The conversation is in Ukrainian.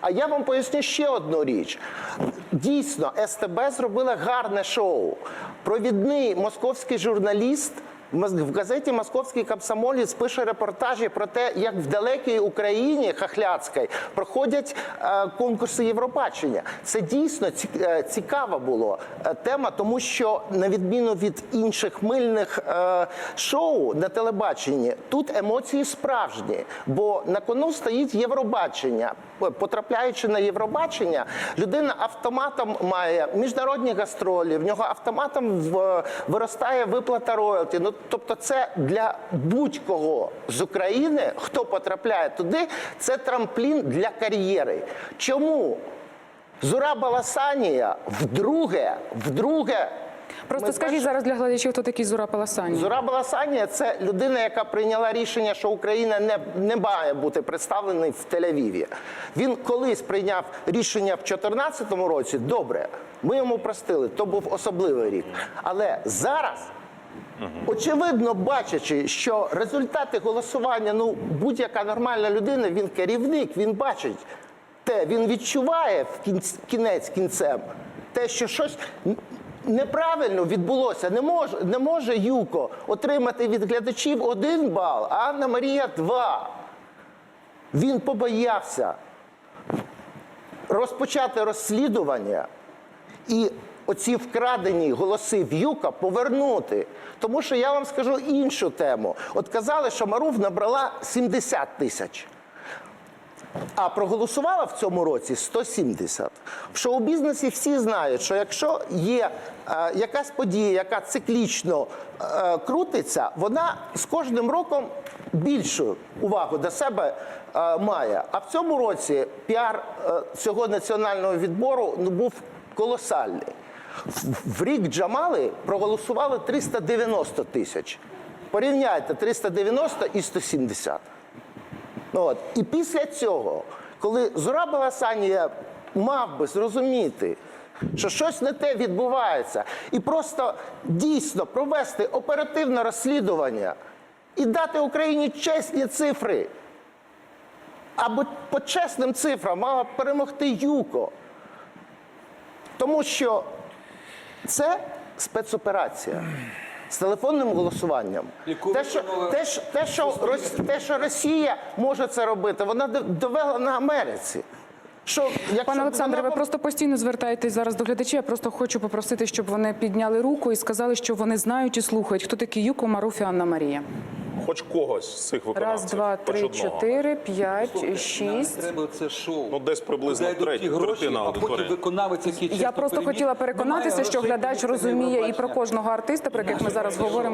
А я вам поясню ще одну річ. Дійсно, СТБ зробила гарне шоу. Провідний московський журналіст. в газеті Московський комсомолець пише репортажі про те, як в далекій Україні Хахляцькій проходять е, конкурси Євробачення. Це дійсно е, цікава була е, тема, тому що на відміну від інших мильних шоу на телебаченні, тут емоції справжні, бо на кону стоїть Євробачення. Потрапляючи на Євробачення, людина автоматом має міжнародні гастролі, в нього автоматом виростає виплата роялті. Ну тобто, це для будь-кого з України, хто потрапляє туди, це трамплін для кар'єри. Чому? Зура Баласанія вдруге, вдруге. Просто ми скажіть зараз для глядачів, хто такий Зура Паласані. Зура Баласанія це людина, яка прийняла рішення, що Україна не, не має бути представлений в Тель-Авіві. Він колись прийняв рішення в 2014 році. Добре, ми йому простили, то був особливий рік. Але зараз. Очевидно, бачачи, що результати голосування, ну будь-яка нормальна людина, він керівник, він бачить те, він відчуває в кінець кінцем те, що щось неправильно відбулося. Не може, не може Юко отримати від глядачів один бал, а Анна Марія два. Він побоявся розпочати розслідування і оці вкрадені голоси В'юка повернути. Тому що я вам скажу іншу тему. От казали, що Марув набрала 70 тисяч. А проголосувала в цьому році 170. В шоу-бізнесі всі знають, що якщо є е, якась подія, яка циклічно е, крутиться, вона з кожним роком більшу увагу до себе е, має. А в цьому році піар е, цього національного відбору ну, був колосальний. В- рік Джамали проголосували 390 тисяч. Порівняйте 390 і 170. От. І після цього, коли Зура Баласанія мав би зрозуміти, що щось не те відбувається, і просто дійсно провести оперативне розслідування і дати Україні чесні цифри. Або по чесним цифрам мала перемогти Юко. Тому що це спецоперація з телефонним голосуванням. Яку Те, що, те, що, те, що, Рос- те, що Росія може це робити, вона довела на Америці. Що, якщо Пане Олександре, ви просто постійно звертаєтесь зараз до глядачів. Я просто хочу попросити, щоб вони підняли руку і сказали, що вони знають і слухають, хто такі Юко, Маруф і Анна Марія. Хоч когось з цих виконавців. Раз, два, хоч три, одного. чотири, п'ять, шість. треба це шоу. Ну, десь приблизно Куди йдуть треть- ті гроші, третина а потім аудиторії. виконавець, який Я чесно просто переміг, хотіла немає переконатися, що грошей, глядач розуміє і про кожного артиста, про яких ми зараз говоримо.